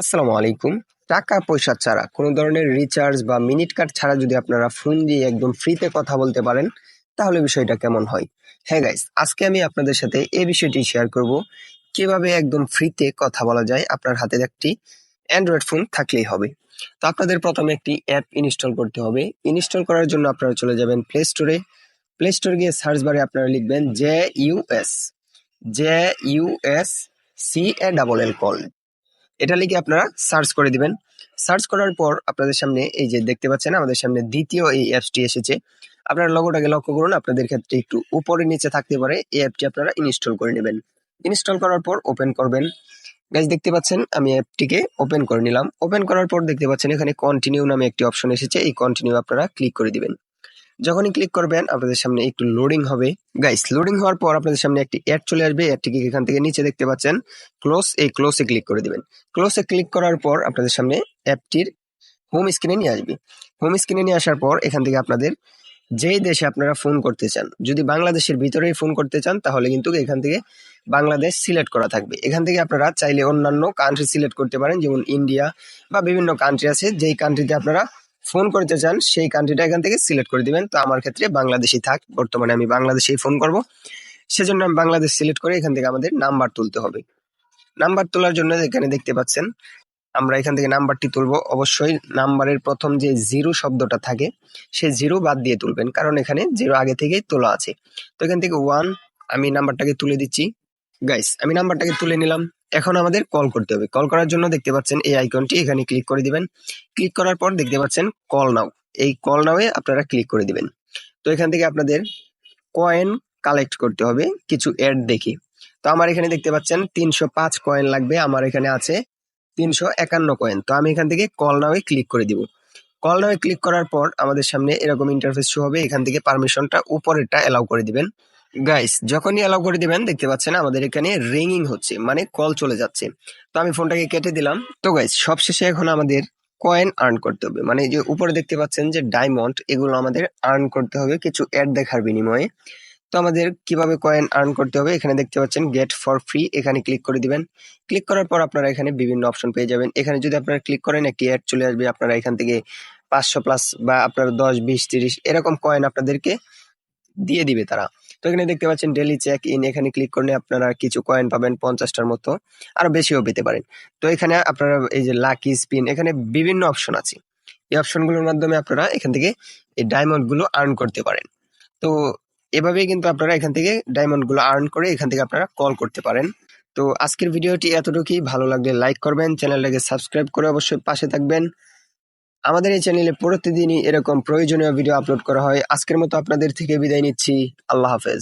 আসসালামু আলাইকুম। টাকা পয়সা ছাড়া কোনো ধরনের রিচার্জ বা মিনিট কার্ড ছাড়া যদি আপনারা ফোন দিয়ে একদম ফ্রিতে কথা বলতে পারেন, তাহলে বিষয়টা কেমন হয়? হ্যাঁ গাইস আজকে আমি আপনাদের সাথে এই বিষয়টি শেয়ার করব। কীভাবে একদম ফ্রিতে কথা বলা যায় আপনার হাতে একটি অ্যান্ড্রয়েড ফোন থাকলেই হবে। তো আপনাদের প্রথমে একটি অ্যাপ ইনস্টল করতে হবে। ইনস্টল করার জন্য আপনারা চলে যাবেন প্লে স্টোরে প্লে স্টোর গিয়ে সার্চ বারে আপনারা লিখবেন J US J US C A double L call এটা লিখে আপনারা সার্চ করে দিবেন। সার্চ করার পর আপনাদের সামনে এই যে দেখতে পাচ্ছেন, আমাদের সামনে দ্বিতীয় এই অ্যাপসটি এসেছে। আপনারা লগোটাকে লক্ষ্য করুন, আপনাদের ক্ষেত্রে একটু উপরে নিচে থাকতে পারে, এই অ্যাপটি আপনারা ইনস্টল করে নেবেন। ইনস্টল করার পর ওপেন করবেন। গাইজ দেখতে পাচ্ছেন, আমি অ্যাপটিকে ওপেন করে নিলাম। ওপেন করার পর দেখতে পাচ্ছেন, এখানে কন্টিনিউ নামে একটি অপশন এসেছে, এই কন্টিনিউ আপনারা ক্লিক করে দিবেন। যখনই ক্লিক করবেন, আপনাদের সামনে একটু লোডিং হবে। গাইস লোডিং হওয়ার পর আপনাদের সামনে একটি অ্যাড চলে আসবে। অ্যাডটিকে এখান থেকে নিচে দেখতে পাচ্ছেন। ক্লোজ এই ক্লোজে ক্লিক করে দিবেন। ক্লোজে ক্লিক করার পর আপনাদের সামনে অ্যাপটির হোম স্ক্রিনে নিয়ে আসবে। হোম স্ক্রিনে নিয়ে আসার পর এখান থেকে আপনাদের যেই দেশে আপনারা ফোন করতে চান, যদি বাংলাদেশের ভিতরেই ফোন করতে চান, তাহলে কিন্তু এখান থেকে বাংলাদেশ সিলেক্ট করা থাকবে। এখান থেকে আপনারা চাইলে অন্যান্য কান্ট্রি সিলেক্ট করতে পারেন, যেমন ইন্ডিয়া বা বিভিন্ন কান্ট্রি আছে, যেই কান্ট্রিতে আপনারা ফোন করতে চান, সেই কান্ট্রিটা এখান থেকে সিলেক্ট করে দিবেন। তো আমার ক্ষেত্রে বাংলাদেশই থাক। বর্তমানে আমি বাংলাদেশেই ফোন করব। সেজন্য আমি বাংলাদেশ সিলেক্ট করে এখান থেকে আমাদের নাম্বার তুলতে হবে। নাম্বার তোলার জন্য এখানে দেখতে পাচ্ছেন, আমরা এখান থেকে নাম্বারটি তুলবো। অবশ্যই নাম্বারের প্রথম যে জিরো শব্দটা থাকে, সে জিরো বাদ দিয়ে তুলবেন। কারণ এখানে জিরো আগে থেকেই তোলা আছে। তো এখান থেকে ওয়ান আমি নাম্বারটাকে তুলে দিচ্ছি। গাইস আমি নাম্বারটাকে তুলে নিলাম। এখন আমাদের কল করতে হবে। কল করার জন্য দেখতে পাচ্ছেন এই আইকনটি এখানে ক্লিক করে দিবেন। ক্লিক করার পর দেখতে পাচ্ছেন কল নাও এই কল নাওয়ে আপনারা ক্লিক করে দিবেন। তো এখান থেকে আপনাদের কয়েন কালেক্ট করতে হবে, কিছু অ্যাড দেখে। তো আমার এখানে দেখতে পাচ্ছেন তিনশো পাঁচ কয়েন লাগবে। আমার এখানে আছে তিনশো একান্ন কয়েন তো আমি এখান থেকে কল নাওয়ে ক্লিক করে দিব। কল নাওয়ে ক্লিক করার পর আমাদের সামনে এরকম ইন্টারফেস শো হবে। এখান থেকে পারমিশনটা উপরেরটা অ্যালাউ করে দিবেন। গাইস যখনই অ্যালাউ করে দিবেন, দেখতে পাচ্ছেন আমাদের এখানে রিংইং হচ্ছে মানে কল চলে যাচ্ছে। তো আমি ফোনটাকে কেটে দিলাম। তো গাইস সবশেষে এখন আমাদের কয়েন আর্ন করতে হবে। মানে যে উপরে দেখতে পাচ্ছেন যে ডায়মন্ড এগুলো আমাদের আর্ন করতে হবে কিছু অ্যাড দেখার বিনিময়ে। তো আমাদের কীভাবে কয়েন আর্ন করতে হবে, এখানে দেখতে পাচ্ছেন গেট ফর ফ্রি এখানে ক্লিক করে দিবেন। ক্লিক করার পর আপনারা এখানে বিভিন্ন অপশন পেয়ে যাবেন। এখানে যদি আপনারা ক্লিক করেন, একটি অ্যাড চলে আসবে, আপনারা এখান থেকে পাঁচশো প্লাস বা আপনার দশ, বিশ, তিরিশ, এরকম কয়েন আপনাদেরকে দিয়ে দিবে তারা। তো এখানে দেখতে পাচ্ছেন ডেলি চেক ইন এখানে ক্লিক করলে আপনারা কিছু কয়েন পাবেন পঞ্চাশটার মতো, আরও বেশিও পেতে পারেন। তো এখানে আপনারা এই যে লাকি স্পিন এখানে বিভিন্ন অপশন আছে। এই অপশনগুলোর মাধ্যমে আপনারা এখান থেকে এই ডায়মন্ডগুলো আর্ন করতে পারেন। তো এভাবেই কিন্তু আপনারা এখান থেকে ডায়মন্ডগুলো আর্ন করে এখান থেকে আপনারা কল করতে পারেন। তো আজকের ভিডিওটি এতটুকুই। ভালো লাগলে লাইক করবেন চ্যানেলটাকে সাবস্ক্রাইব করে অবশ্যই পাশে থাকবেন। আমাদের এই চ্যানেলে প্রতিদিনই এরকম প্রয়োজনীয় ভিডিও আপলোড করা হয়। আজকের মতো আপনাদের থেকে বিদায় নিচ্ছি। আল্লাহ হাফেজ।